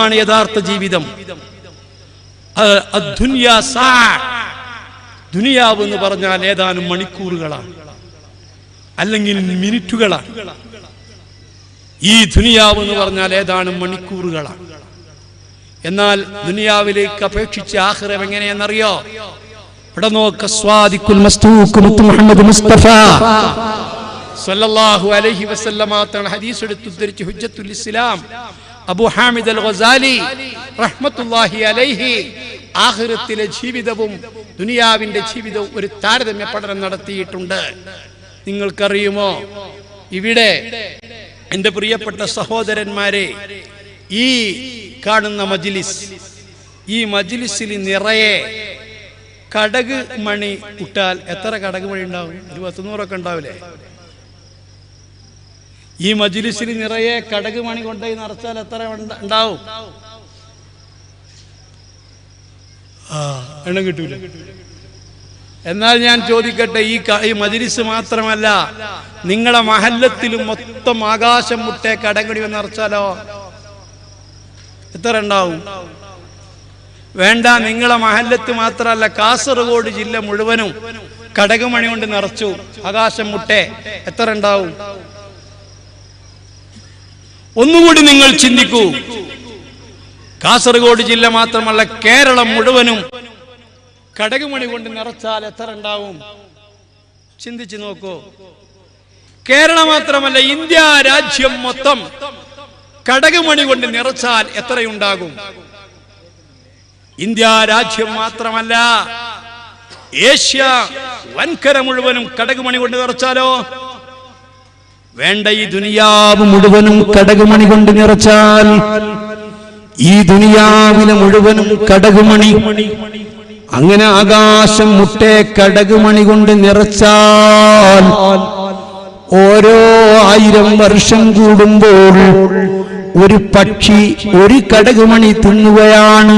ആണ് യഥാർത്ഥ ജീവിതം. ദുനിയാവ് എന്ന് പറഞ്ഞാൽ ഏതാനും മണിക്കൂറുകളാണ്. അല്ലെങ്കിൽ മിനിറ്റുകളാണ്. ഈ ദുനിയാവ് എന്ന് പറഞ്ഞാൽ ഏതാനും മണിക്കൂറുകളാണ്. എന്നാൽ ദുനിയാവിലേക്ക് അപേക്ഷിച്ച് ആഹ്റം എങ്ങനെയെന്നറിയോ? ഇവിടെ നോക്ക മുഹമ്മദ് മുസ്തഫ. സല്ലല്ലാഹു അലൈഹി വസല്ലമ തങ്ങൾ ഹദീസ് എടുത്ത് ഉദ്ധരിച്ച് ഹുജ്ജത്തുൽ ഇസ്ലാം. അബു ഹാമിദ് അൽ ഗസാലി റഹ്മത്തുള്ളാഹി അലൈഹി ആഖിറത്തിലെ ജീവിതവും ദുനിയാവിന്റെ ജീവിതവും ഒരു താരതമ്യ പഠനം നടത്തിയിട്ടുണ്ട്. നിങ്ങൾക്കറിയുമോ? ഇവിടെ എന്റെ പ്രിയപ്പെട്ട സഹോദരന്മാരെ ഈ കാണുന്ന മജ്ലിസ് ഈ മജ്ലിസിൽ നിറയെ കടക് മണി ഇട്ടാൽ എത്ര കടക് മണി ഉണ്ടാവും? ഒരു പത്തുനൂറൊക്കെ ഉണ്ടാവില്ലേ? ഈ മജിലിസിൽ നിറയെ കടക് മണി കൊണ്ടുപോയി നിറച്ചാൽ എത്ര ഉണ്ടാവും? ആ എണ്ണം കിട്ടൂല. എന്നാൽ ഞാൻ ചോദിക്കട്ടെ ഈ ഈ മജ്ലിസ് മാത്രമല്ല നിങ്ങളെ മഹല്ലത്തിലും മൊത്തം ആകാശം മുട്ടേ കടകടി നിറച്ചാലോ? എത്ര ഉണ്ടാവും? വേണ്ട നിങ്ങളെ മഹല്ലത്ത് മാത്രമല്ല കാസർഗോഡ് ജില്ല മുഴുവനും കടകുമണി കൊണ്ട് നിറച്ചു ആകാശം മുട്ടേ. എത്ര ഉണ്ടാവും? ഒന്നുകൂടി നിങ്ങൾ ചിന്തിക്കൂ. കാസർഗോഡ് ജില്ല മാത്രമല്ല കേരളം മുഴുവനും കടകുമണി കൊണ്ട് നിറച്ചാൽ എത്ര ഉണ്ടാവും? ചിന്തിച്ചു നോക്കൂ. കേരളം മാത്രമല്ല ഇന്ത്യ രാജ്യം മൊത്തം കടകുമണി കൊണ്ട് നിറച്ചാൽ എത്രയുണ്ടാകും? ഇന്ത്യ രാജ്യം മാത്രമല്ല ഏഷ്യ വൻകര മുഴുവനും കടകുമണി കൊണ്ട് നിറച്ചാലോ? വേണ്ട ഈ ദുനിയാവ് മുഴുവനും കടകുമണി കൊണ്ട് നിറച്ചാൽ ഈ ദുനിയാവിലെ മുഴുവനും കടകുമണി. അങ്ങനെ ആകാശം മുട്ടേ കടകുമണി കൊണ്ട് നിറച്ചാൽ ഓരോ ആയിരം വർഷം കൂടുമ്പോൾ ഒരു പക്ഷി ഒരു കടകുമണി തിന്നുകയാണ്.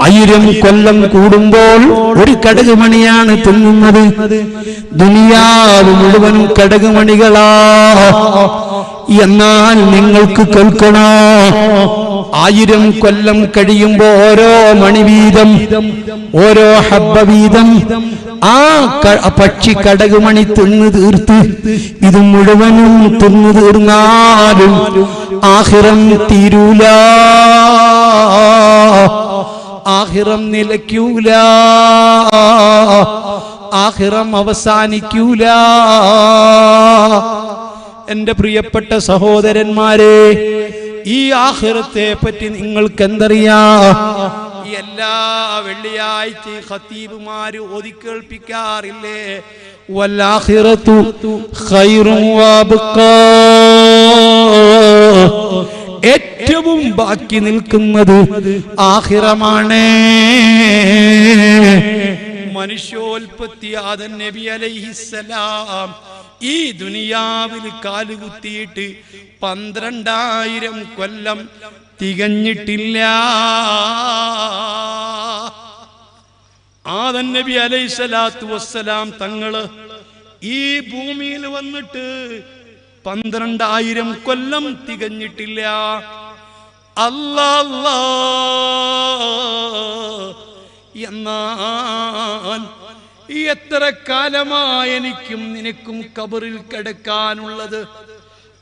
ആയിരം കൊല്ലം കൂടുമ്പോൾ ഒരു കടകുമണിയാണ് തിന്നുന്നത്. ദുനിയാവ് മുഴുവനും കടകുമണികളാ. എന്നാൽ നിങ്ങൾക്ക് കേൾക്കണോ? ആയിരം കൊല്ലം കഴിയുമ്പോ ഓരോ മണിവീതം ഓരോ ഹബ്ബവീതം ആ പക്ഷി കടകുമണി തിന്നു തീർത്ത് ഇത് മുഴുവനും തിന്നു തീർന്നാലും ആഹിറം തീരൂല. ആഹിറം നിലയ്ക്കൂല. ആഹിറം അവസാനിക്കൂല. എന്റെ പ്രിയപ്പെട്ട സഹോദരന്മാരെ ഈ ആഹിറത്തെ പറ്റി നിങ്ങൾക്ക് എന്തറിയാ എല്ലാ വെള്ളിയാഴ്ച ഖത്തീബുമാര് ഒതുക്കേൾപ്പിക്കാറില്ലേ വല്ലാഹിറത്തു ഖൈറും വഅബ്ഖാ ഏറ്റവും ബാക്കി നിൽക്കുന്നത് ആഹിറമാണ്. മനുഷ്യോൽപത്തി ആദൻ നബി അലൈഹിസലാം ഈ ദുനിയാവിൽ കാലുകുത്തിയിട്ട് പന്ത്രണ്ടായിരം കൊല്ലം തികഞ്ഞിട്ടില്ല. ആദൻ നബി അലൈഹിസലാത്തു വസ്സലാം തങ്ങൾ ഈ ഭൂമിയിൽ വന്നിട്ട് പന്ത്രണ്ടായിരം കൊല്ലം തികഞ്ഞിട്ടില്ല. എന്നാൽ എത്ര കാലമായി എനിക്കും നിനക്കും കബറിൽ കിടക്കാനുള്ളത്?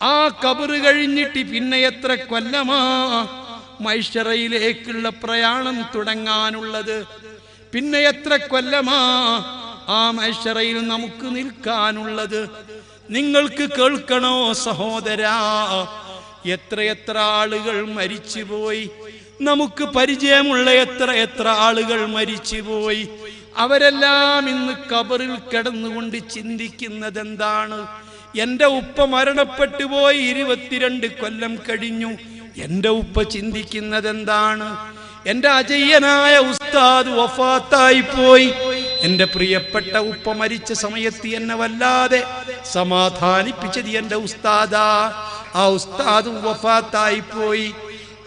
ആ കബറ് കഴിഞ്ഞിട്ട് പിന്നെ എത്ര കൊല്ലമാ മൈഷറയിലേക്കുള്ള പ്രയാണം തുടങ്ങാനുള്ളത്? പിന്നെ എത്ര കൊല്ലമാ ആ മൈഷറയിൽ നമുക്ക് നിൽക്കാനുള്ളത്? നിങ്ങൾക്ക് കേൾക്കണോ സഹോദരാ? എത്രയെത്ര ആളുകൾ മരിച്ചുപോയി? നമുക്ക് പരിചയമുള്ള എത്ര എത്ര ആളുകൾ മരിച്ചുപോയി? അവരെല്ലാം ഇന്ന് കബറിൽ കിടന്നുകൊണ്ട് ചിന്തിക്കുന്നത് എന്താണ് എന്റെ ഉപ്പ മരണപ്പെട്ടു പോയി ഇരുപത്തിരണ്ട് കൊല്ലം കഴിഞ്ഞു. എന്റെ ഉപ്പ ചിന്തിക്കുന്നത് എന്താണ് എന്റെ അജയ്യനായ ഉസ്താദ് വഫാത്തായി പോയി. എന്റെ പ്രിയപ്പെട്ട ഉപ്പ മരിച്ച സമയത്ത് എന്നെ വല്ലാതെ സമാധാനിപ്പിച്ചത് എന്റെ ഉസ്താദാ. ആ ഉസ്താദും വഫാത്തായി പോയി.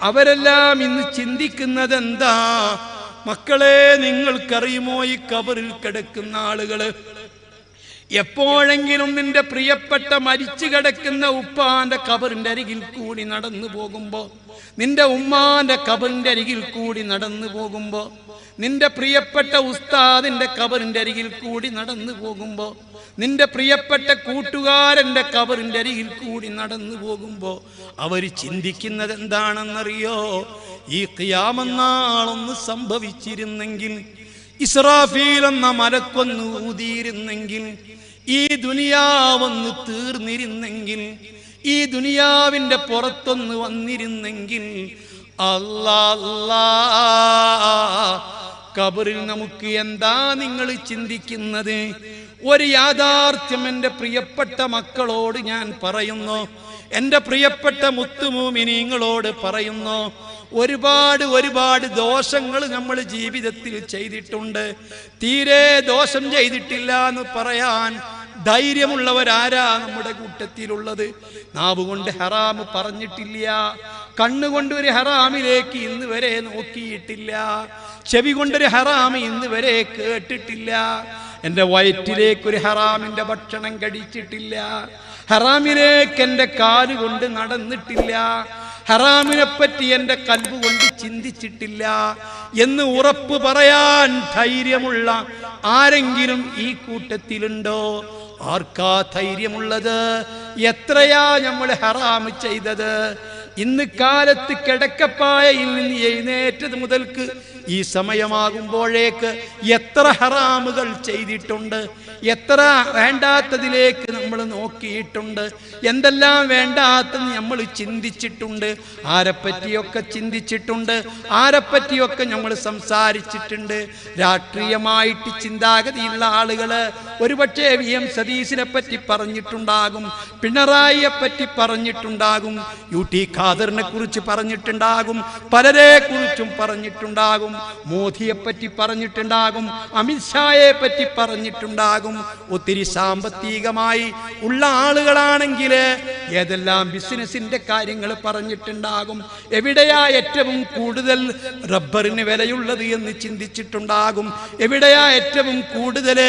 അവരെല്ലാം ഇന്ന് ചിന്തിക്കുന്നത് എന്താ മക്കളെ നിങ്ങൾക്കറിയുമോ ഈ കബറിൽ കിടക്കുന്ന ആളുകൾ? എപ്പോഴെങ്കിലും നിന്റെ പ്രിയപ്പെട്ട മരിച്ചു കിടക്കുന്ന ഉപ്പാന്റെ കബറിന്റെ അരികിൽ കൂടി നടന്നു പോകുമ്പോ നിന്റെ ഉമ്മാന്റെ കബറിന്റെ അരികിൽ കൂടി നടന്നു പോകുമ്പോ നിന്റെ പ്രിയപ്പെട്ട ഉസ്താദിന്റെ കബറിന്റെ അരികിൽ കൂടി നടന്നു പോകുമ്പോ നിന്റെ പ്രിയപ്പെട്ട കൂട്ടുകാരന്റെ കബറിന്റെ അരികിൽ കൂടി നടന്നു പോകുമ്പോ അവർ ചിന്തിക്കുന്നത് എന്താണെന്നറിയോ? ഈ ക്യാമന്നാളൊന്ന് സംഭവിച്ചിരുന്നെങ്കിൽ ഇസ്രാഫീൽ എന്ന മലക്കൊന്ന് ഊതിയിരുന്നെങ്കിൽ ഈ ദുനിയാവൊന്ന് തീർന്നിരുന്നെങ്കിൽ ഈ ദുനിയാവിന്റെ പുറത്തൊന്ന് വന്നിരുന്നെങ്കിൽ അല്ലാ കബറിൽ നമുക്ക് എന്താ നിങ്ങൾ ചിന്തിക്കുന്നത്? ഒരു യാഥാർത്ഥ്യം എന്റെ പ്രിയപ്പെട്ട മക്കളോട് ഞാൻ പറയുന്നു. എന്റെ പ്രിയപ്പെട്ട മുത്തുമൂമിനിങ്ങളോട് പറയുന്നു. ഒരുപാട് ഒരുപാട് ദോഷങ്ങൾ നമ്മൾ ജീവിതത്തിൽ ചെയ്തിട്ടുണ്ട്. തീരെ ദോഷം ചെയ്തിട്ടില്ല എന്ന് പറയാൻ ധൈര്യമുള്ളവരാരാ നമ്മുടെ കൂട്ടത്തിലുള്ളത്? നാവ് കൊണ്ട് ഹറാമ് പറഞ്ഞിട്ടില്ല. കണ്ണുകൊണ്ട് ഒരു ഹറാമിലേക്ക് ഇന്ന് വരെ നോക്കിയിട്ടില്ല. ചെവി കൊണ്ടൊരു ഹറാമ് ഇന്ന് വരെ കേട്ടിട്ടില്ല. എന്റെ വയറ്റിലേക്ക് ഒരു ഹറാമിന്റെ ഭക്ഷണം കഴിച്ചിട്ടില്ല. ഹറാമിലേക്ക് എന്റെ കാൽ കൊണ്ട് നടന്നിട്ടില്ല. ഹറാമിനെ പറ്റി എന്റെ കൽബ് കൊണ്ട് ചിന്തിച്ചിട്ടില്ല എന്ന് ഉറപ്പ് പറയാൻ ധൈര്യമുള്ള ആരെങ്കിലും ഈ കൂട്ടത്തിലുണ്ടോ? ആർക്കാ ധൈര്യമുള്ളത്? എത്രയാ നമ്മൾ ഹറാമ് ചെയ്തത്? ഇന്ന് കാലത്ത് കിടക്കപ്പായയിൽ നിന്ന് എഴുന്നേറ്റത് മുതൽക്ക് ഈ സമയമാകുമ്പോഴേക്ക് എത്ര ഹറാമുകൾ ചെയ്തിട്ടുണ്ട് എത്ര വേണ്ടാത്തതിലേക്ക് നമ്മൾ നോക്കിയിട്ടുണ്ട് എന്തെല്ലാം വേണ്ടാത്തത് നമ്മൾ ചിന്തിച്ചിട്ടുണ്ട് ആരെപ്പറ്റിയൊക്കെ ചിന്തിച്ചിട്ടുണ്ട് ആരെപ്പറ്റിയൊക്കെ നമ്മൾ സംസാരിച്ചിട്ടുണ്ട്. രാഷ്ട്രീയമായിട്ട് ചിന്താഗതിയുള്ള ആളുകൾ ഒരുപക്ഷെ വി എം സതീശിനെ പറ്റി പറഞ്ഞിട്ടുണ്ടാകും പിണറായിയെ പറ്റി പറഞ്ഞിട്ടുണ്ടാകും യു ടി ഖാദറിനെ കുറിച്ച് പറഞ്ഞിട്ടുണ്ടാകും പലരെ കുറിച്ചും പറഞ്ഞിട്ടുണ്ടാകും. മോദിയെ പറ്റി പറഞ്ഞിട്ടുണ്ടാകും അമിത്ഷായെ പറ്റി പറഞ്ഞിട്ടുണ്ടാകും ഒത്തിരി സാമ്പത്തികമായി ഉള്ള ആളുകളാണെങ്കിൽ ഏതെല്ലാം ബിസിനസിന്റെ കാര്യങ്ങൾ പറഞ്ഞിട്ടുണ്ടാകും എവിടെയാ ഏറ്റവും കൂടുതൽ റബ്ബറിന് വിലയുള്ളത് എന്ന് ചിന്തിച്ചിട്ടുണ്ടാകും എവിടെയാ ഏറ്റവും കൂടുതൽ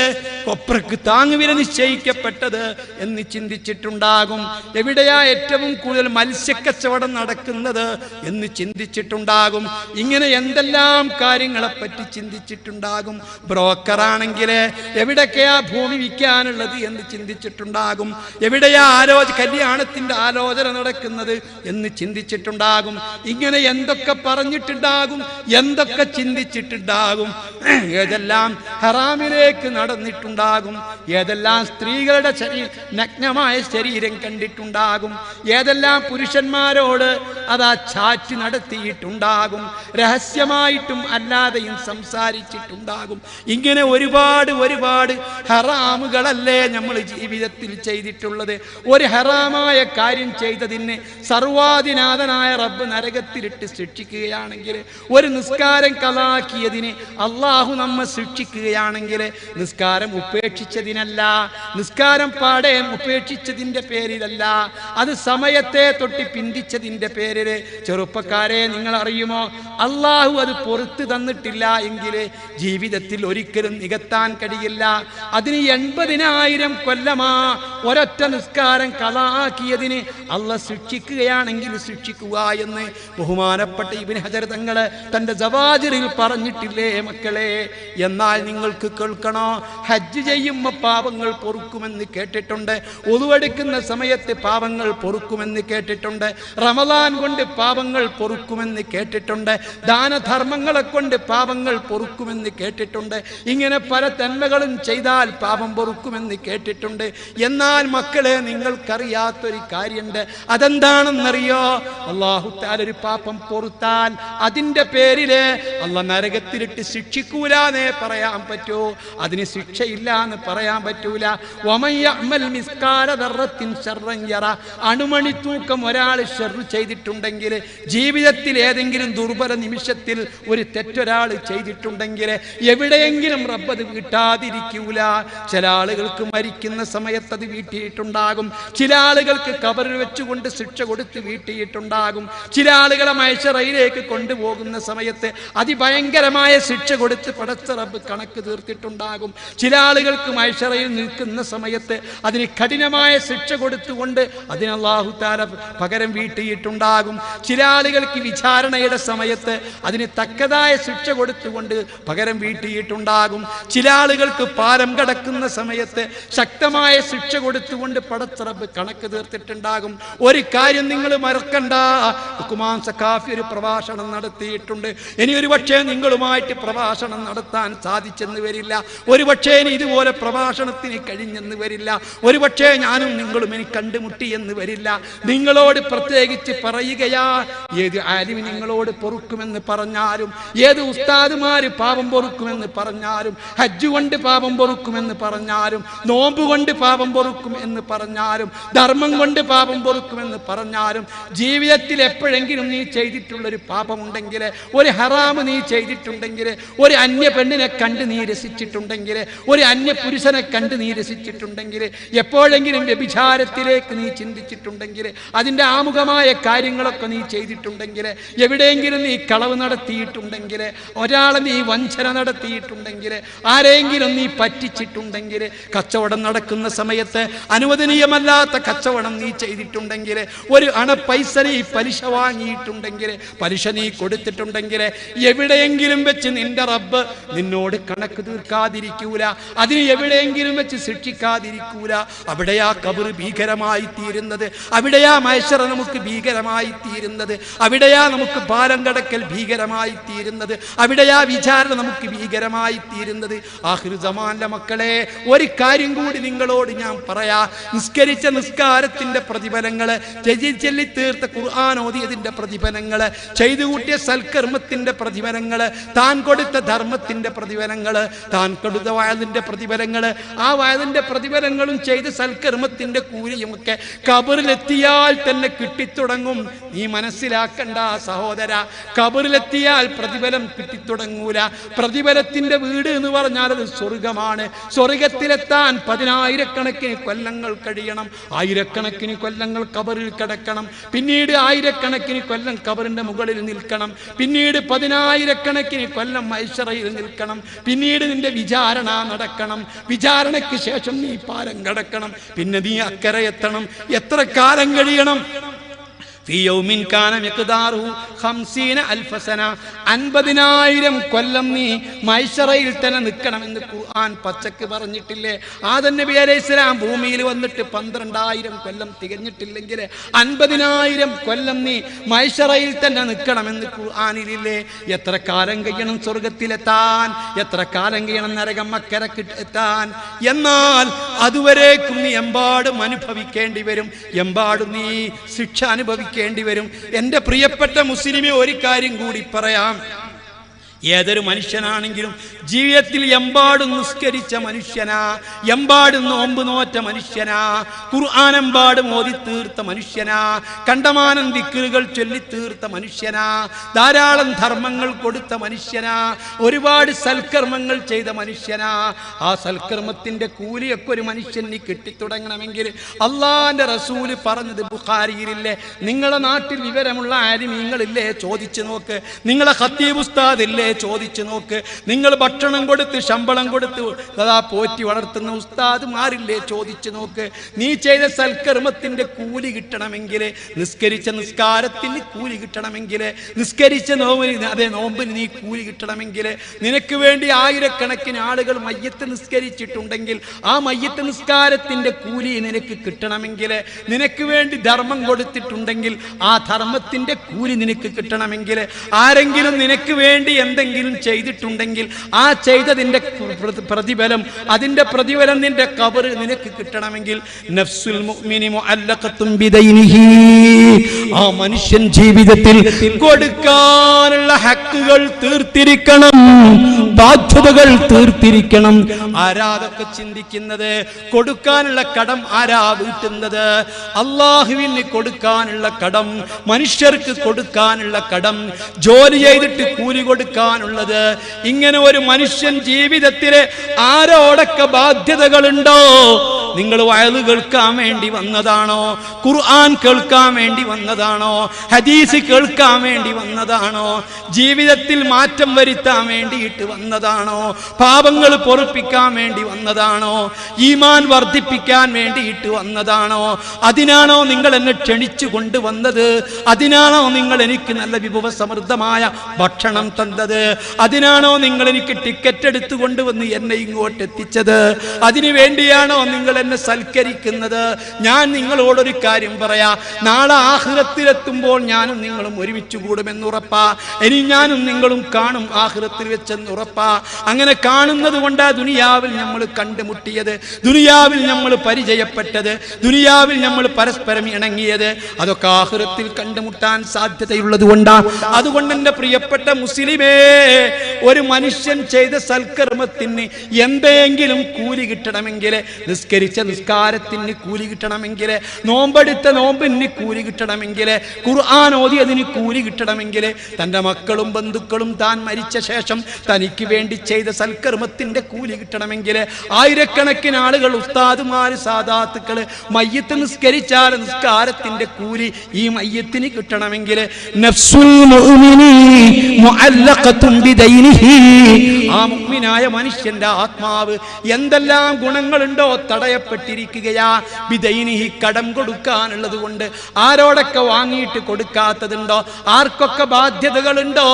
കൊപ്രക്ക് താങ്ങുവില നിശ്ചയിക്കപ്പെട്ടത് എന്ന് ചിന്തിച്ചിട്ടുണ്ടാകും എവിടെയാ ഏറ്റവും കൂടുതൽ മത്സ്യക്കച്ചവടം നടക്കുന്നത് എന്ന് ചിന്തിച്ചിട്ടുണ്ടാകും. ഇങ്ങനെ എന്തെല്ലാം കാര്യങ്ങളെ പറ്റി ചിന്തിച്ചിട്ടുണ്ടാകും. ബ്രോക്കറാണെങ്കിൽ എവിടൊക്കെയാ ഭൂമി വിൽക്കാനുള്ളത് എന്ന് ചിന്തിച്ചിട്ടുണ്ടാകും. എവിടെയാ ആലോച കല്യാണത്തിന്റെ ആലോചന നടക്കുന്നത് എന്ന് ചിന്തിച്ചിട്ടുണ്ടാകും. ഇങ്ങനെ എന്തൊക്കെ പറഞ്ഞിട്ടുണ്ടാകും? എന്തൊക്കെ ചിന്തിച്ചിട്ടുണ്ടാകും? ഏതെല്ലാം ഹറാമിലേക്ക് നടന്നിട്ടുണ്ടാകും? ഏതെല്ലാം സ്ത്രീകളുടെ ശരീരം നഗ്നമായ ശരീരം കണ്ടിട്ടുണ്ടാകും? ഏതെല്ലാം പുരുഷന്മാരോട് അതാ ചാറ്റ് നടത്തിയിട്ടുണ്ടാകും? രഹസ്യമായിട്ടും അല്ലാതെയും സംസാരിച്ചിട്ടുണ്ടാകും. ഇങ്ങനെ ഒരുപാട് ഒരുപാട് ഹറാമുകളല്ലേ നമ്മൾ ജീവിതത്തിൽ ചെയ്തിട്ടുള്ളത്. ഒരു ഹറാമായ കാര്യം ചെയ്തതിന് സർവാധിനാഥനായ റബ്ബ് നരകത്തിലിട്ട് ശിക്ഷിക്കുകയാണെങ്കിൽ ഒരു നിസ്കാരം കലാക്കിയതിന് അള്ളാഹു നമ്മെ ശിക്ഷിക്കുകയാണെങ്കിൽ നിസ്കാരം ഉപേക്ഷിച്ചതിനല്ല നിസ്കാരം പാടെ ഉപേക്ഷിച്ചതിന്റെ പേരിലല്ല അത് സമയത്തെ തൊട്ടി പിന്തിച്ചതിന്റെ പേരിൽ ചെറുപ്പക്കാരെ നിങ്ങൾ അറിയുമോ അള്ളാഹു അത് പുറത്തു തന്നിട്ടില്ല എങ്കിൽ ജീവിതത്തിൽ ഒരിക്കലും നികത്താൻ കഴിയില്ല. അതിന് എൺപതിനായിരം കൊല്ലമാ ഒരൊറ്റ നിസ്കാരം കലാക്കിയതിന് അല്ല ശിക്ഷിക്കുകയാണെങ്കിൽ ശിക്ഷിക്കുക എന്ന് ബഹുമാനപ്പെട്ട ഇബിൻ ഹജർ തങ്ങൾ തന്റെ ജവാജറിൽ പറഞ്ഞിട്ടില്ലേ മക്കളെ? എന്നാൽ നിങ്ങൾക്ക് കേൾക്കണോ? ഹജ്ജ് ചെയ്യുമ്പോൾ പാപങ്ങൾ പൊറുക്കുമെന്ന് കേട്ടിട്ടുണ്ട്. ഒതുവെടുക്കുന്ന സമയത്ത് പാപങ്ങൾ പൊറുക്കുമെന്ന് കേട്ടിട്ടുണ്ട്. റമദാൻ കൊണ്ട് പാപങ്ങൾ പൊറുക്കുമെന്ന് കേട്ടിട്ടുണ്ട്. ദാനധർമ്മങ്ങളെ കൊണ്ട് പാപങ്ങൾ പൊറുക്കുമെന്ന് കേട്ടിട്ടുണ്ട്. ഇങ്ങനെ പല തന്മകളും ചെയ്താൽ പാപം പൊറുക്കുമെന്ന് കേട്ടിട്ടുണ്ട്. എന്നാൽ മക്കളെ നിങ്ങൾക്കറിയാത്തൊരു കാര്യമുണ്ട്. അതെന്താണെന്നറിയോ? അള്ളാഹുത്താൽ ഒരു പാപം പൊറുത്താൽ അതിന്റെ പേരിൽ അല്ല നരകത്തിലിട്ട് ശിക്ഷിക്കൂലെന്നേ പറയാൻ പറ്റൂ. അതിന് ശിക്ഷയില്ല എന്ന് പറയാൻ പറ്റൂല. അണുമണി തൂക്കം ഒരാൾ ചെയ്തിട്ടുണ്ടെങ്കിൽ ജീവിതത്തിൽ ഏതെങ്കിലും ദുർബല നിമിഷത്തിൽ ഒരു തെറ്റൊരാൾ ചെയ്തിട്ടുണ്ടെങ്കിൽ എവിടെയെങ്കിലും റബ്ബത് വീട്ടാതിരിക്കൂല. ചില ആളുകൾക്ക് മരിക്കുന്ന സമയത്ത് അത് വീട്ടിയിട്ടുണ്ടാകും. ചില ആളുകൾക്ക് കബറിൽ വെച്ചുകൊണ്ട് ശിക്ഷ കൊടുത്ത് വീട്ടിയിട്ടുണ്ടാകും. ചില ആളുകളെ മൈഷറയിലേക്ക് കൊണ്ടുപോകുന്ന സമയത്ത് അതിഭയങ്കരമായ ശിക്ഷ കൊടുത്ത് പടച്ച റബ്ബ് കണക്ക് തീർത്തിട്ടുണ്ടാകും. ചില ആളുകൾക്ക് മൈഷറയിൽ നിൽക്കുന്ന സമയത്ത് അതിന് കഠിനമായ ശിക്ഷ കൊടുത്തുകൊണ്ട് അതിന് അള്ളാഹു താല പകരം വീട്ടിയിട്ടുണ്ടാകും. ചില ആളുകൾക്ക് വിചാരണയുടെ സമയത്ത് അതിന് തക്കതായ ശിക്ഷ കൊടുത്തുകൊണ്ട് പകരം വീട്ടിയിട്ടുണ്ടാകും. ചില ആളുകൾക്ക് പാലം കടക്കുന്ന സമയത്ത് ശക്തമായ ശിക്ഷ കൊടുത്തുകൊണ്ട് പടത്തറബ് കണക്ക് തീർത്തിട്ടുണ്ടാകും. ഒരു കാര്യം നിങ്ങൾ മറക്കണ്ട. കുമാൻ സഖാഫി ഒരു പ്രഭാഷണം നടത്തിയിട്ടുണ്ട്. ഇനി ഒരു പക്ഷേ നിങ്ങളുമായിട്ട് പ്രഭാഷണം നടത്താൻ സാധിച്ചെന്ന് വരില്ല. ഒരു പക്ഷേ ഇനി ഇതുപോലെ പ്രഭാഷണത്തിന് കഴിഞ്ഞെന്ന് വരില്ല. ഒരു പക്ഷേ ഞാനും നിങ്ങളും ഇനി കണ്ടുമുട്ടി എന്ന് വരില്ല. നിങ്ങളോട് പ്രത്യേകിച്ച് പറയുകയാ. ഏത് ആലിമി നിങ്ങളോട് പൊറുക്കുമെന്ന് പറഞ്ഞാലും ഏത് ഉസ്താദുമാര് പാപം പൊറുക്കുമെന്ന് പറഞ്ഞാലും ഹജ്ജ് കൊണ്ട് പാപം പൊറുക്കുമെന്ന് പറഞ്ഞാലും നോമ്പ് കൊണ്ട് പാപം പൊറുക്കും എന്ന് പറഞ്ഞാലും ധർമ്മം കൊണ്ട് പാപം പൊറുക്കുമെന്ന് പറഞ്ഞാലും ജീവിതത്തിൽ എപ്പോഴെങ്കിലും നീ ചെയ്തിട്ടുള്ളൊരു പാപമുണ്ടെങ്കിൽ ഒരു ഹറാമ് നീ ചെയ്തിട്ടുണ്ടെങ്കിൽ ഒരു അന്യ പെണ്ണിനെ കണ്ട് നീ രസിച്ചിട്ടുണ്ടെങ്കിൽ ഒരു അന്യ പുരുഷനെ കണ്ട് നീ രസിച്ചിട്ടുണ്ടെങ്കിൽ എപ്പോഴെങ്കിലും വ്യഭിചാരത്തിലേക്ക് നീ ചിന്തിച്ചിട്ടുണ്ടെങ്കിൽ അതിന്റെ ആമുഖമായ കാര്യങ്ങളൊക്കെ നീ ചെയ്തിട്ടുണ്ടെങ്കിൽ എവിടെയെങ്കിലും നീ കളവ് നടത്തിയിട്ടുണ്ടെങ്കിൽ ഒരാൾ നീ വഞ്ചന നടത്തിയിട്ടുണ്ടെങ്കിൽ ആരെങ്കിലും നീ പറ്റിച്ചിട്ടുണ്ടെങ്കിൽ കച്ചവടം നടക്കുന്ന സമയത്ത് അനുവദനീയമല്ലാത്ത കച്ചവടം നീ ചെയ്തിട്ടുണ്ടെങ്കിൽ ഒരു അണ പൈസ നീ പലിശ വാങ്ങിയിട്ടുണ്ടെങ്കിൽ പലിശ നീ കൊടുത്തിട്ടുണ്ടെങ്കിൽ എവിടെയെങ്കിലും വെച്ച് നിന്റെ റബ്ബ് നിന്നോട് കണക്ക് തീർക്കാതിരിക്കൂല അതിന് എവിടെയെങ്കിലും വെച്ച് ശിക്ഷിക്കാതിരിക്കൂല. അവിടെയാ കബർ ഭീകരമായി തീരുന്നത് അവിടെയാ മൈശറ നമുക്ക് ഭീകരമായി തീരുന്നത് അവിടെയാ നമുക്ക് പാലം കടക്കൽ ഭീകരമായി തീരുന്നത്. അവിടെയാ വിചാരണ നമുക്ക് ഭീകരമായി തീരുന്നത്. ആഹ്രു സമാന്റെ മക്കളെ ഒരു കാര്യം കൂടി നിങ്ങളോട് ഞാൻ പറയാ. നിസ്കരിച്ച നിസ്കാരത്തിന്റെ പ്രതിഫലങ്ങൾ ചെല്ലി തീർത്ത ഖുർആൻ ഓതിയതിന്റെ പ്രതിഫലങ്ങൾ ചെയ്തു കൂട്ടിയ സൽക്കർമ്മത്തിന്റെ പ്രതിഫലങ്ങൾ താൻ കൊടുത്ത ധർമ്മത്തിന്റെ പ്രതിഫലങ്ങൾ താൻ കൊടുത്ത വയതിന്റെ പ്രതിഫലങ്ങൾ ആ വയതിന്റെ പ്രതിഫലങ്ങളും ചെയ്ത് സൽക്കർമ്മത്തിന്റെ കൂലിയും ഒക്കെ കബറിലെത്തിയാൽ തന്നെ കിട്ടിത്തുടങ്ങും. നീ മനസ്സിലാക്കണ്ട സഹോദര കബറിലെത്തിയാൽ പ്രതിഫലം കിട്ടിത്തുടങ്ങൂല. പ്രതിഫലത്തിന്റെ വീട് എന്ന് പറഞ്ഞാൽ അത് സ്വർഗമാണ്. സ്വർഗത്തിലെത്താൻ പതിനായിരക്കണക്കിന് കൊല്ലങ്ങൾ കഴിയണം. ആയിരക്കണക്കിന് കൊല്ലങ്ങൾ കബറിൽ കിടക്കണം. പിന്നീട് ആയിരക്കണക്കിന് കൊല്ലം കബറിന്റെ മുകളിൽ നിൽക്കണം. പിന്നീട് പതിനായിരക്കണക്കിന് കൊല്ലം മൈശറയിൽ നിൽക്കണം. പിന്നീട് നിന്റെ വിചാരണ നടക്കണം. വിചാരണയ്ക്ക് ശേഷം നീ പാലം കടക്കണം. പിന്നെ നീ അക്കരെ എത്തണം. എത്ര കാലം കഴിയണം? അൻപതിനായിരം കൊല്ലം നീ മൈശറയിൽ തന്നെ നിൽക്കണമെന്ന് ഖുർആൻ പച്ചക്ക് പറഞ്ഞിട്ടില്ലേ? ആദൻ നബി അലൈഹി ഇസ്ലാം ഭൂമിയിൽ വന്നിട്ട് പന്ത്രണ്ടായിരം കൊല്ലം തികഞ്ഞിട്ടില്ലെങ്കിൽ അൻപതിനായിരം കൊല്ലം നീ മൈശറയിൽ തന്നെ നിൽക്കണമെന്ന് ഖുർആാനിലില്ലേ എത്ര കാലം കഴിയണം സ്വർഗത്തിലെത്താൻ? എത്ര കാലം കഴിയണം നരകം അക്കരക്ക് എത്താൻ? എന്നാൽ അതുവരേക്കും നീ എമ്പാടും അനുഭവിക്കേണ്ടി വരും. എമ്പാടും നീ ശിക്ഷ അനുഭവിക്കേണ്ടി വരും എന്റെ പ്രിയപ്പെട്ട മുസ്ലിമെ ഒരു കാര്യം കൂടി പറയാം. ഏതൊരു മനുഷ്യനാണെങ്കിലും ജീവിതത്തിൽ എമ്പാടും നിസ്കരിച്ച മനുഷ്യനാ എമ്പാടും നോമ്പ് നോറ്റ മനുഷ്യനാ ഖുർആാനെമ്പാടും ഓതി തീർത്ത മനുഷ്യനാ കണ്ടമാനം ചൊല്ലി തീർത്ത മനുഷ്യനാ ധാരാളം ധർമ്മങ്ങൾ കൊടുത്ത മനുഷ്യനാ ഒരുപാട് സൽക്കർമ്മങ്ങൾ ചെയ്ത മനുഷ്യനാ. ആ സൽക്കർമ്മത്തിന്റെ കൂലിയൊക്കെ ഒരു മനുഷ്യന് കിട്ടിത്തുടങ്ങണമെങ്കിൽ അള്ളാന്റെ റസൂൽ പറഞ്ഞത് ബുഖാരിയിലില്ലേ? നിങ്ങളുടെ നാട്ടിൽ വിവരമുള്ള ആലിമീങ്ങളില്ലേ ചോദിച്ചു നോക്ക്. നിങ്ങളെ ഖത്തീബ് ഉസ്താദില്ലേ? ചോദിച്ചു നോക്ക്. നിങ്ങൾ ഭക്ഷണം കൊടുത്ത് ശമ്പളം കൊടുത്ത് അതാ പോറ്റി വളർത്തുന്ന ഉസ്താദ് മാറില്ലേ ചോദിച്ചു നോക്ക്. നീ ചെയ്ത സൽക്കർമ്മത്തിന്റെ കൂലി കിട്ടണമെങ്കിൽ നിസ്കരിച്ച നിസ്കാരത്തിന് കൂലി കിട്ടണമെങ്കിൽ നിസ്കരിച്ച നോമ്പിന് അതേ നോമ്പിന് നീ കൂലി കിട്ടണമെങ്കിൽ നിനക്ക് വേണ്ടി ആയിരക്കണക്കിന് ആളുകൾ മയ്യത്ത് നിസ്കരിച്ചിട്ടുണ്ടെങ്കിൽ ആ മയ്യത്ത് നിസ്കാരത്തിന്റെ കൂലി നിനക്ക് കിട്ടണമെങ്കിൽ നിനക്ക് വേണ്ടി ധർമ്മം കൊടുത്തിട്ടുണ്ടെങ്കിൽ ആ ധർമ്മത്തിന്റെ കൂലി നിനക്ക് കിട്ടണമെങ്കിൽ ആരെങ്കിലും നിനക്ക് വേണ്ടി എന്തെങ്കിലും എന്തെങ്കിലും ചെയ്തിട്ടുണ്ടെങ്കിൽ ആ ചെയ്തതിന്റെ പ്ര- പ്രതിഫലം അതിന്റെ പ്രതിഫലം നിന്റെ കബർ നിനക്ക് കിട്ടണമെങ്കിൽ നഫ്സുൽ ആ മനുഷ്യൻ ജീവിതത്തിൽ കൊടുക്കാനുള്ള ഹക്കുകൾ തീർത്തിരിക്കണം ബാധ്യതകൾ തീർത്തിരിക്കണം. ആരാതൊക്കെ ചിന്തിക്കുന്നത്? കൊടുക്കാനുള്ള കടം ആരാ വീട്ടുന്നത്? അള്ളാഹുവിന് കൊടുക്കാനുള്ള കടം മനുഷ്യർക്ക് കൊടുക്കാനുള്ള കടം ജോലി ചെയ്തിട്ട് കൂലി കൊടുക്കാനുള്ളത് ഇങ്ങനെ ഒരു മനുഷ്യൻ ജീവിതത്തിലെ ആരോടൊക്കെ ബാധ്യതകളുണ്ടോ? നിങ്ങൾ വയത് കേൾക്കാൻ വേണ്ടി വന്നതാണോ? ഖുർആൻ കേൾക്കാൻ വേണ്ടി വന്നതാണോ? ഹദീസ് കേൾക്കാൻ വേണ്ടി വന്നതാണോ? ജീവിതത്തിൽ മാറ്റം വരുത്താൻ വേണ്ടിയിട്ട് വന്നതാണോ? പാപങ്ങൾ പൊറുപ്പിക്കാൻ വേണ്ടി വന്നതാണോ? ഈമാൻ വർദ്ധിപ്പിക്കാൻ വേണ്ടിയിട്ട് വന്നതാണോ? അതിനാണോ നിങ്ങൾ എന്നെ ക്ഷണിച്ചു കൊണ്ടുവന്നത്? അതിനാണോ നിങ്ങൾ എനിക്ക് നല്ല വിഭവസമൃദ്ധമായ ഭക്ഷണം തന്നത്? അതിനാണോ നിങ്ങൾ എനിക്ക് ടിക്കറ്റ് എടുത്തുകൊണ്ട് വന്ന് എന്നെ ഇങ്ങോട്ട് എത്തിച്ചത്? അതിനു വേണ്ടിയാണോ നിങ്ങൾ എന്നെ സൽക്കരിക്കുന്നത്? ഞാൻ നിങ്ങളോടൊരു കാര്യം പറയാ. നാളെ ആഹ്റത്തിലെത്തുമ്പോൾ ഞാനും നിങ്ങളും ഒരുമിച്ച് കൂടുമെന്നുറപ്പാ ഇനി ഞാനും നിങ്ങളും കാണും ആഹ്റത്തിൽ വെച്ചെന്ന് ഉറപ്പാ. അങ്ങനെ കാണുന്നത് കൊണ്ടാ ദുനിയാവിൽ നമ്മൾ കണ്ടുമുട്ടിയത്. ദുനിയാവിൽ നമ്മൾ പരിചയപ്പെട്ടത്. ദുനിയാവിൽ നമ്മൾ പരസ്പരം ഇണങ്ങിയത്. അതൊക്കെ ആഹ്റത്തിൽ കണ്ടുമുട്ടാൻ സാധ്യതയുള്ളത് കൊണ്ടാ. അതുകൊണ്ട് എന്റെ പ്രിയപ്പെട്ട മുസ്ലിമേ ഒരു മനുഷ്യൻ ചെയ്ത സൽക്കർമ്മത്തിന് എന്തെങ്കിലും കൂലി കിട്ടണമെങ്കിൽ നിസ്കരിച്ച നിസ്കാരത്തിന് കൂലി കിട്ടണമെങ്കിൽ നോമ്പെടുത്ത നോമ്പിന് കൂലി കിട്ടണമെങ്കിൽ ഖുർആൻ ഓതിയതിന് കൂലി കിട്ടണമെങ്കിൽ തന്റെ മക്കളും ബന്ധുക്കളും താൻ മരിച്ച ശേഷം തനിക്ക് വേണ്ടി ചെയ്ത സൽക്കർമ്മത്തിന്റെ കൂലി കിട്ടണമെങ്കിൽ ആയിരക്കണക്കിന് ആളുകൾ ഉസ്താദുമാര് സാധാത്തുക്കൾ മയ്യത്ത് നിസ്കരിച്ചാൽ നിസ്കാരത്തിന്റെ കൂലി ഈ മയ്യത്തിന് കിട്ടണമെങ്കിൽ നഫ്സുൽ ബിദൈനിഹി ആ മുഅ്മിനായ മനുഷ്യന്റെ ആത്മാവ് എന്തെല്ലാം ഗുണങ്ങളുണ്ടോ തടയപ്പെട്ടിരിക്കുകയാ. ബിദൈനിഹി കടം കൊടുക്കാനുള്ളത് കൊണ്ട് ആരോടൊക്കെ വാങ്ങിയിട്ട് കൊടുക്കാത്തതുണ്ടോ? ആർക്കൊക്കെ ബാധ്യതകളുണ്ടോ?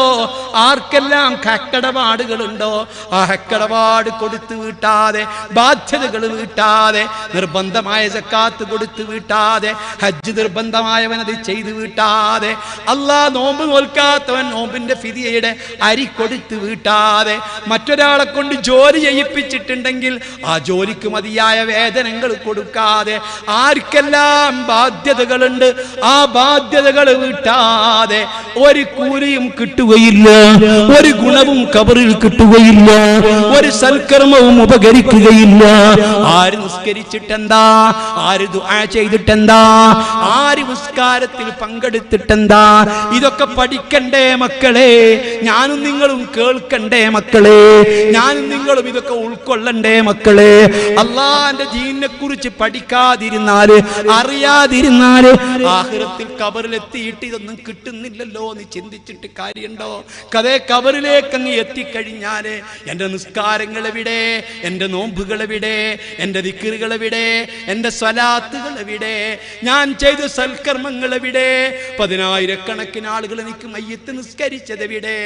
ആർക്കെല്ലാം ഹക്കടപാടുകളുണ്ടോ ആ ഹക്കടപാട് കൊടുത്തു വീട്ടാതെ ബാധ്യതകൾ വീട്ടാതെ നിർബന്ധമായ ജക്കാത്ത് കൊടുത്തു വീട്ടാതെ ഹജ്ജ് നിർബന്ധമായവൻ ചെയ്തു വീട്ടാതെ അല്ലാ നോമ്പ് നോൽക്കാത്തവൻ നോമ്പിന്റെ ഫിതിയയുടെ അരി കൊടുത്ത് വീട്ടാതെ മറ്റൊരാളെ കൊണ്ട് ജോലി ചെയ്യിപ്പിച്ചിട്ടുണ്ടെങ്കിൽ ആ ജോലിക്ക് മതിയായ വേതനങ്ങൾ കൊടുക്കാതെ ആർക്കെല്ലാം ബാധ്യതകളുണ്ട്? ആ ബാധ്യതകൾ വീട്ടാതെ ഒരു കൂലിയും കിട്ടുകയില്ല ഒരു ഗുണവും കബറിൽ കിട്ടുകയില്ല ഒരു സൽക്കർമ്മവും ഉപകരിക്കുകയില്ല. ആര് നിസ്കരിച്ചിട്ടെന്താ? ആര് ചെയ്തിട്ടെന്താ? ആര് നിസ്കാരത്തിൽ പങ്കെടുത്തിട്ടെന്താ? ഇതൊക്കെ പഠിക്കണ്ടേ മക്കളെ? ഞാനും നിങ്ങളും കേൾക്കണ്ടേ മക്കളെ? ഞാൻ നിങ്ങളും ഇതൊക്കെ ഉൾക്കൊള്ളണ്ടേ മക്കളെ? അള്ളാന്റെ ജീവിനെ കുറിച്ച് പഠിക്കാതിരുന്നാൽ അറിയാതിരുന്നാൽ ആഹ്റത്തിൽ കബറിലെത്തിയിട്ട് ഇതൊന്നും കിട്ടുന്നില്ലല്ലോ എന്ന് ചിന്തിച്ചിട്ട് കാര്യമുണ്ടോ കഥേ കബറിലേക്ക് അങ്ങ് എത്തിക്കഴിഞ്ഞാൽ എന്റെ നിസ്കാരങ്ങൾ എവിടെ എന്റെ നോമ്പുകൾ എവിടെ എന്റെ ദിക്കറുകൾ എവിടെ എന്റെ സ്വലാത്തുകൾ എവിടെ ഞാൻ ചെയ്ത സൽക്കർമ്മങ്ങൾ എവിടെ പതിനായിരക്കണക്കിന് ആളുകൾ എനിക്ക് മയ്യത്ത് നിസ്കരിച്ചത് എവിടെ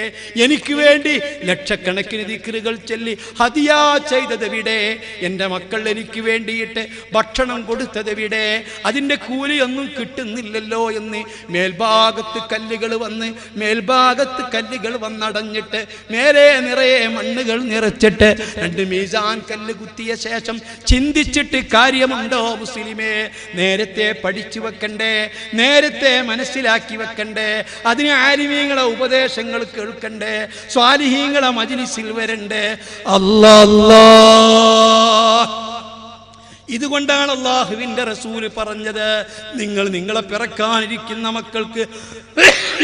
എനിക്ക് വേണ്ടി ലക്ഷക്കണക്കിന് ദിക്കറുകൾ ചൊല്ലി ഹതിയാ ചെയ്തത് എവിടെ എന്റെ മക്കൾ എനിക്ക് വേണ്ടിയിട്ട് ഭക്ഷണം കൊടുത്തത് എവിടെ അതിന്റെ കൂലിയൊന്നും കിട്ടുന്നില്ലല്ലോ എന്ന് മേൽഭാഗത്ത് കല്ലുകൾ വന്ന് മേൽഭാഗത്ത് കല്ലുകൾ വന്നടഞ്ഞിട്ട് മേലെ നിറയെ മണ്ണുകൾ നിറച്ചിട്ട് രണ്ട് മീസാൻ കല്ല് കുത്തിയ ശേഷം ചിന്തിച്ചിട്ട് കാര്യമുണ്ടോ മുസ്ലിമേ? നേരത്തെ പഠിച്ചു വെക്കണ്ടേ? നേരത്തെ മനസ്സിലാക്കി വെക്കണ്ടേ? അതിന് ആലിമീങ്ങളെ ഉപദേശങ്ങൾ കേൾക്കണ്ടേ? സ്വാലിഹീങ്ങളെ മജിലിസിൽ വരണ്ടേ. അല്ലാ ഇതുകൊണ്ടാണ് അള്ളാഹുവിന്റെ റസൂൽ പറഞ്ഞത് നിങ്ങൾ നിങ്ങളെ പിറക്കാനിരിക്കുന്ന മക്കൾക്ക്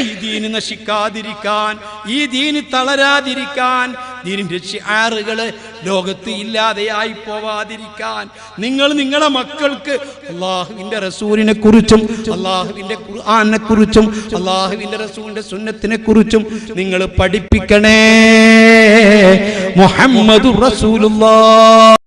ഈ ദീന് നശിക്കാതിരിക്കാൻ ഈ ദീന് തളരാതിരിക്കാൻ ദീനിന്റെ ഷിആറുകൾ ലോകത്ത് ഇല്ലാതെയായി പോവാതിരിക്കാൻ നിങ്ങൾ നിങ്ങളെ മക്കൾക്ക് അള്ളാഹുവിന്റെ റസൂലിനെ കുറിച്ചും അള്ളാഹുവിന്റെ ഖുർആാനെ കുറിച്ചും അള്ളാഹുവിന്റെ റസൂലിന്റെ സുന്നത്തിനെ കുറിച്ചും നിങ്ങൾ പഠിപ്പിക്കണേ. മുഹമ്മദ് റസൂലുള്ളാഹ്